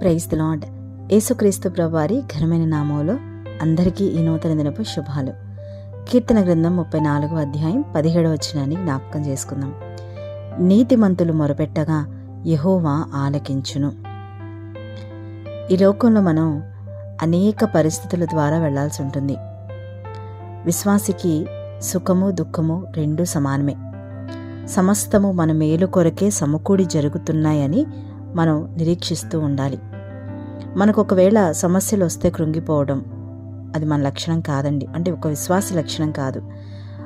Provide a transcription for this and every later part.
Praise the lord యేసుక్రీస్తు ప్రభువారి ఘనమైన నామంలో అందరికీ ఈ నూతన దినపు శుభాలు. కీర్తన గ్రంథం ముప్పై నాలుగో అధ్యాయం పదిహేడవ వచనాన్ని జ్ఞాపకం చేసుకుందాం. నీతిమంతులు మొరపెట్టగా యహోవా ఆలకించును. ఈ లోకంలో మనం అనేక పరిస్థితుల ద్వారా వెళ్ళాల్సి ఉంటుంది. విశ్వాసికి సుఖము దుఃఖము రెండు సమానమే. సమస్తము మన మేలు కొరకే సమకూడి జరుగుతున్నాయని మనం నిరీక్షిస్తూ ఉండాలి. మనకు ఒకవేళ సమస్యలు వస్తే కృంగిపోవడం అది మన లక్షణం కాదండి. అంటే ఒక విశ్వాసి లక్షణం కాదు.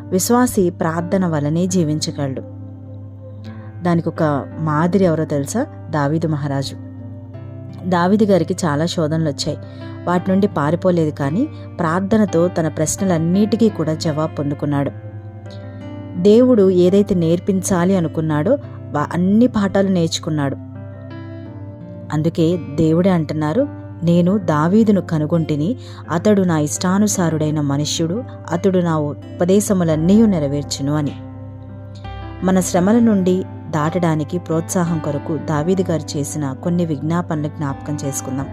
విశ్వాసి ప్రార్థన వలనే జీవించగలడు. దానికి ఒక మాదిరి ఎవరో తెలుసా? దావీదు మహారాజు. దావీదు గారికి చాలా శోధనలు వచ్చాయి వాటి నుండి పారిపోలేదు కానీ ప్రార్థనతో తన ప్రశ్నలన్నిటికీ కూడా జవాబు పొందుకున్నాడు. దేవుడు ఏదైతే నేర్పించాలి అనుకున్నాడో అన్ని పాఠాలు నేర్చుకున్నాడు. అందుకే దేవుడే అంటున్నారు నేను దావీదును కనుగొంటిని అతడు నా ఇష్టానుసారుడైన మనుష్యుడు అతడు నా ఉపదేశములన్నీ నెరవేర్చును అని. మన శ్రమల నుండి దాటడానికి ప్రోత్సాహం కొరకు దావీదు గారు చేసిన కొన్ని విజ్ఞాపనలు జ్ఞాపకం చేసుకుందాం.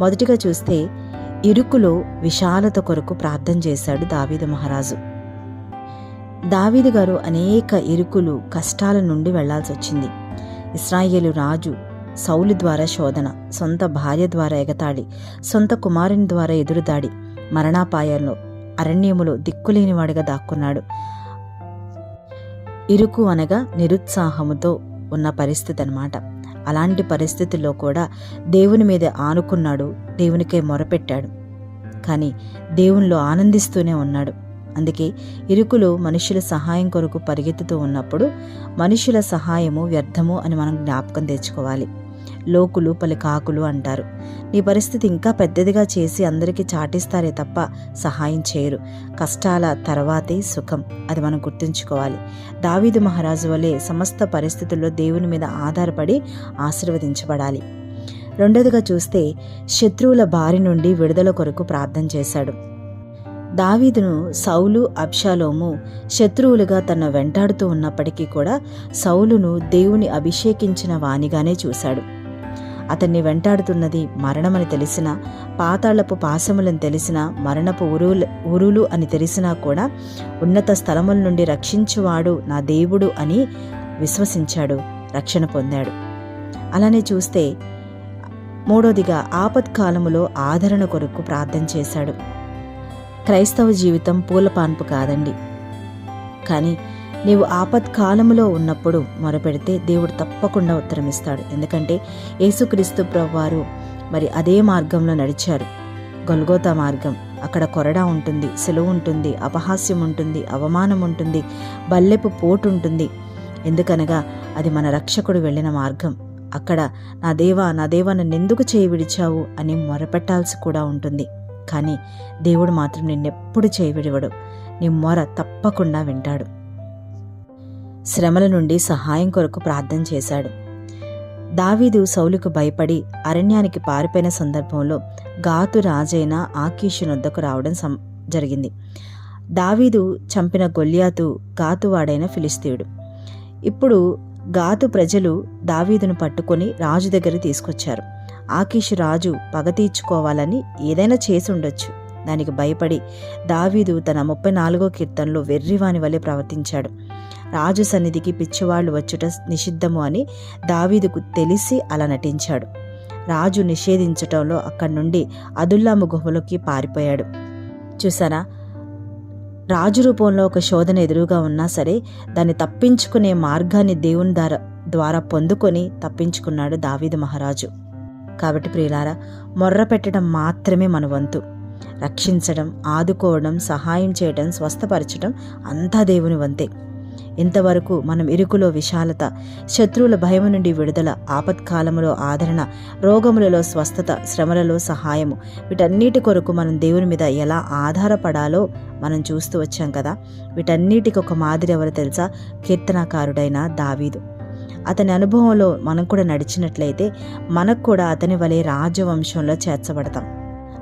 మొదటిగా చూస్తే ఇరుకులో విశాలత కొరకు ప్రార్థన చేశాడు దావీదు మహారాజు. దావీదు గారు అనేక ఇరుకులు కష్టాల నుండి వెళ్ళాల్సి వచ్చింది. ఇస్రాయేలు రాజు సౌలు ద్వారా శోధన సొంత భార్య ద్వారా ఎగతాళి సొంత కుమారుని ద్వారా ఎదురుదాడి మరణాపాయంలో అరణ్యములో దిక్కులేనివాడిగా దాక్కున్నాడు. ఇరుకు అనగా నిరుత్సాహముతో ఉన్న పరిస్థితి అనమాట అలాంటి పరిస్థితుల్లో కూడా దేవుని మీద ఆనుకున్నాడు దేవునికే మొరపెట్టాడు. కానీ దేవునిలో ఆనందిస్తూనే ఉన్నాడు. అందుకే ఇరుకులు మనుషుల సహాయం కొరకు పరిగెత్తుతూ ఉన్నప్పుడు మనుషుల సహాయము వ్యర్థము అని మనం జ్ఞాపకం తెచ్చుకోవాలి. లోకులు పలు కాకులు అంటారు. నీ పరిస్థితి ఇంకా పెద్దదిగా చేసి అందరికీ చాటిస్తారే తప్ప సహాయం చేయరు. కష్టాల తర్వాతే సుఖం అది మనం గుర్తుంచుకోవాలి. దావీదు మహారాజు వలె సమస్త పరిస్థితుల్లో దేవుని మీద ఆధారపడి ఆశీర్వదించబడాలి. రెండోదిగా చూస్తే శత్రువుల బారి నుండి విడుదల కొరకు ప్రార్థన చేశాడు. దావీదును సౌలు అబ్షాలోము శత్రువులుగా తన వెంటాడుతూ ఉన్నప్పటికీ కూడా సౌలును దేవుని అభిషేకించిన వానిగానే చూశాడు. అతన్ని వెంటాడుతున్నది మరణమని తెలిసినా పాతాళపు పాశములని తెలిసినా మరణపు ఉరువులు ఉరులు అని తెలిసినా కూడా ఉన్నత స్థలముల నుండి రక్షించువాడు నా దేవుడు అని విశ్వసించాడు రక్షణ పొందాడు. అలానే చూస్తే మూడోదిగా ఆపత్కాలములో ఆదరణ కొరకు ప్రార్థన చేశాడు. క్రైస్తవ జీవితం పూలపాన్పు కాదండి. కానీ నీవు ఆపత్కాలములో ఉన్నప్పుడు మొరపెడితే దేవుడు తప్పకుండా ఉత్తరమిస్తాడు. ఎందుకంటే యేసుక్రీస్తు ప్రభువారు మరి అదే మార్గంలో నడిచారు. గొల్గోతా మార్గం. అక్కడ కొరడా ఉంటుంది సెలవు ఉంటుంది అపహాస్యం ఉంటుంది అవమానం ఉంటుంది బల్లెపు పోటు ఉంటుంది. ఎందుకనగా అది మన రక్షకుడు వెళ్ళిన మార్గం. అక్కడ నా దేవా నా దేవా నన్ను ఎందుకు చేయి విడిచావు అని మొరపెట్టాల్సి కూడా ఉంటుంది. కానీ దేవుడు మాత్రం నిన్నెప్పుడు చేయవిడివడు నీ మొర తప్పకుండా వింటాడు. శ్రమల నుండి సహాయం కొరకు ప్రార్థన చేశాడు. దావీదు సౌలుకు భయపడి అరణ్యానికి పారిపోయిన సందర్భంలో గాతు రాజైన ఆకీషు నొద్దకు రావడం సం జరిగింది. దావీదు చంపిన గొల్యాతు గాతువాడైన ఫిలిస్తీయుడు. ఇప్పుడు గాతు ప్రజలు దావీదును పట్టుకొని రాజు దగ్గర తీసుకొచ్చారు. ఆకీషు రాజు పగ తీర్చుకోవాలని ఏదైనా చేసి ఉండొచ్చు. దానికి భయపడి దావీదు తన ముప్పై నాలుగో కీర్తనలో వెర్రివాని వలె ప్రవర్తించాడు. రాజు సన్నిధికి పిచ్చివాళ్ళు వచ్చుట నిషిద్ధము అని దావీదుకు తెలిసి అలా నటించాడు. రాజు నిషేధించటంలో అక్కడి నుండి అదుల్లాము గుహలోకి పారిపోయాడు. చూసారా? రాజు రూపంలో ఒక శోధన ఎదురుగా ఉన్నా సరే దాన్ని తప్పించుకునే మార్గాన్ని దేవుని ద్వారా ద్వారా పొందుకొని తప్పించుకున్నాడు దావీదు మహారాజు. కాబట్టి ప్రియులారా మొర్ర పెట్టడం మాత్రమే మన వంతు. రక్షించడం ఆదుకోవడం సహాయం చేయడం స్వస్థపరచడం అంతా దేవుని వంతే. ఇంతవరకు మనం ఇరుకులో విశాలత శత్రువుల భయం నుండి విడుదల ఆపత్కాలములో ఆదరణ రోగములలో స్వస్థత శ్రమలలో సహాయము వీటన్నిటి కొరకు మనం దేవుని మీద ఎలా ఆధారపడాలో మనం చూస్తూ వచ్చాం కదా. వీటన్నిటికి ఒక మాదిరి ఎవరు తెలుసా? కీర్తనాకారుడైన దావీదు. అతని అనుభవంలో మనం కూడా నడిచినట్లయితే మనకు కూడా అతని వలె రాజవంశంలో చేర్చబడతాం.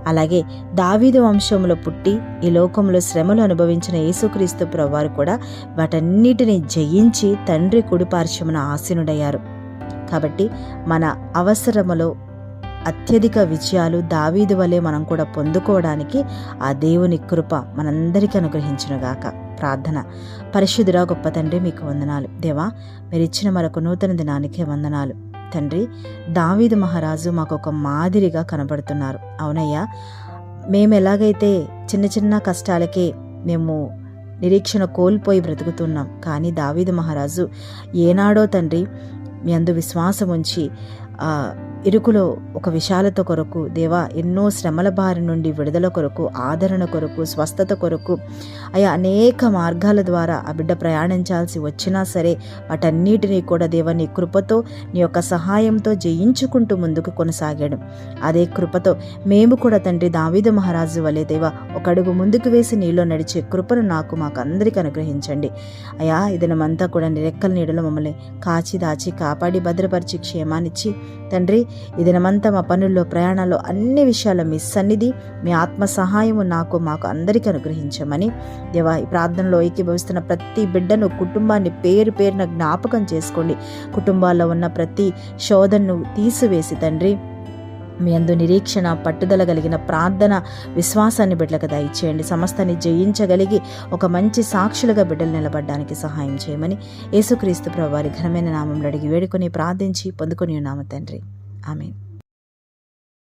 అలాగే దావీదు వంశంలో పుట్టి ఈ లోకంలో శ్రమలు అనుభవించిన యేసుక్రీస్తు ప్రవారు కూడా వాటన్నిటిని జయించి తండ్రి కుడిపార్శ్వమున ఆసీనుడయ్యారు. కాబట్టి మన అవసరములో అత్యధిక విజయాలు దావీదు వలె మనం కూడా పొందుకోవడానికి ఆ దేవుని కృప మనందరికీ అనుగ్రహించునుగాక. ప్రార్థన. పరిశుద్ధురా గొప్ప తండ్రి మీకు వందనాలు. దేవా మీరు ఇచ్చిన మరొక నూతన దినానికే వందనాలు. తండ్రి దావీదు మహారాజు మాకు ఒక మాదిరిగా కనబడుతున్నారు. అవునయ్యా మేము ఎలాగైతే చిన్న చిన్న కష్టాలకే మేము నిరీక్షణ కోల్పోయి బ్రతుకుతున్నాం. కానీ దావీదు మహారాజు ఏనాడో తండ్రి మీ అందు విశ్వాసం ఉంచి ఇరుకులో ఒక విశాలత కొరకు దేవా ఎన్నో శ్రమల బారి నుండి విడుదల కొరకు ఆదరణ కొరకు స్వస్థత కొరకు అయా అనేక మార్గాల ద్వారా ఆ బిడ్డ ప్రయాణించాల్సి వచ్చినా సరే వాటన్నిటినీ కూడా దేవ నీ కృపతో నీ యొక్క సహాయంతో జయించుకుంటూ ముందుకు కొనసాగాడు. అదే కృపతో మేము కూడా తండ్రి దావిద మహారాజు వలే దేవా ఒక అడుగు ముందుకు వేసి నీలో నడిచే కృపను నాకు మాకు అందరికీ అనుగ్రహించండి. అయా ఇదనమంతా కూడా నిరెక్కల నీడలో మమ్మల్ని కాచి దాచి కాపాడి భద్రపరిచి క్షేమానిచ్చి తండ్రి ఈ దినమంతా మా పనుల్లో ప్రయాణాల్లో అన్ని విషయాల్లో మీ సన్నిధి మీ ఆత్మ సహాయము నాకు మాకు అందరికీ అనుగ్రహించమని దేవా ఈ ప్రార్థనలో ఏకీభవిస్తున్న ప్రతి బిడ్డను కుటుంబాన్ని పేరు పేరున జ్ఞాపకం చేసుకోండి. కుటుంబాల్లో ఉన్న ప్రతి శోధనను తీసివేసి తండ్రి మీ అందు నిరీక్షణ పట్టుదల కలిగిన ప్రార్థన విశ్వాసాన్ని బిడ్డలకు దయచేయండి. సమస్తని జయించగలిగి ఒక మంచి సాక్షులుగా బిడ్డలు నిలబడడానికి సహాయం చేయమని యేసుక్రీస్తు ప్రభు వారి ఘనమైన నామంలో అడిగి వేడుకొని ప్రార్థించి పొందుకొని ఉన్నాము తండ్రి. Amén.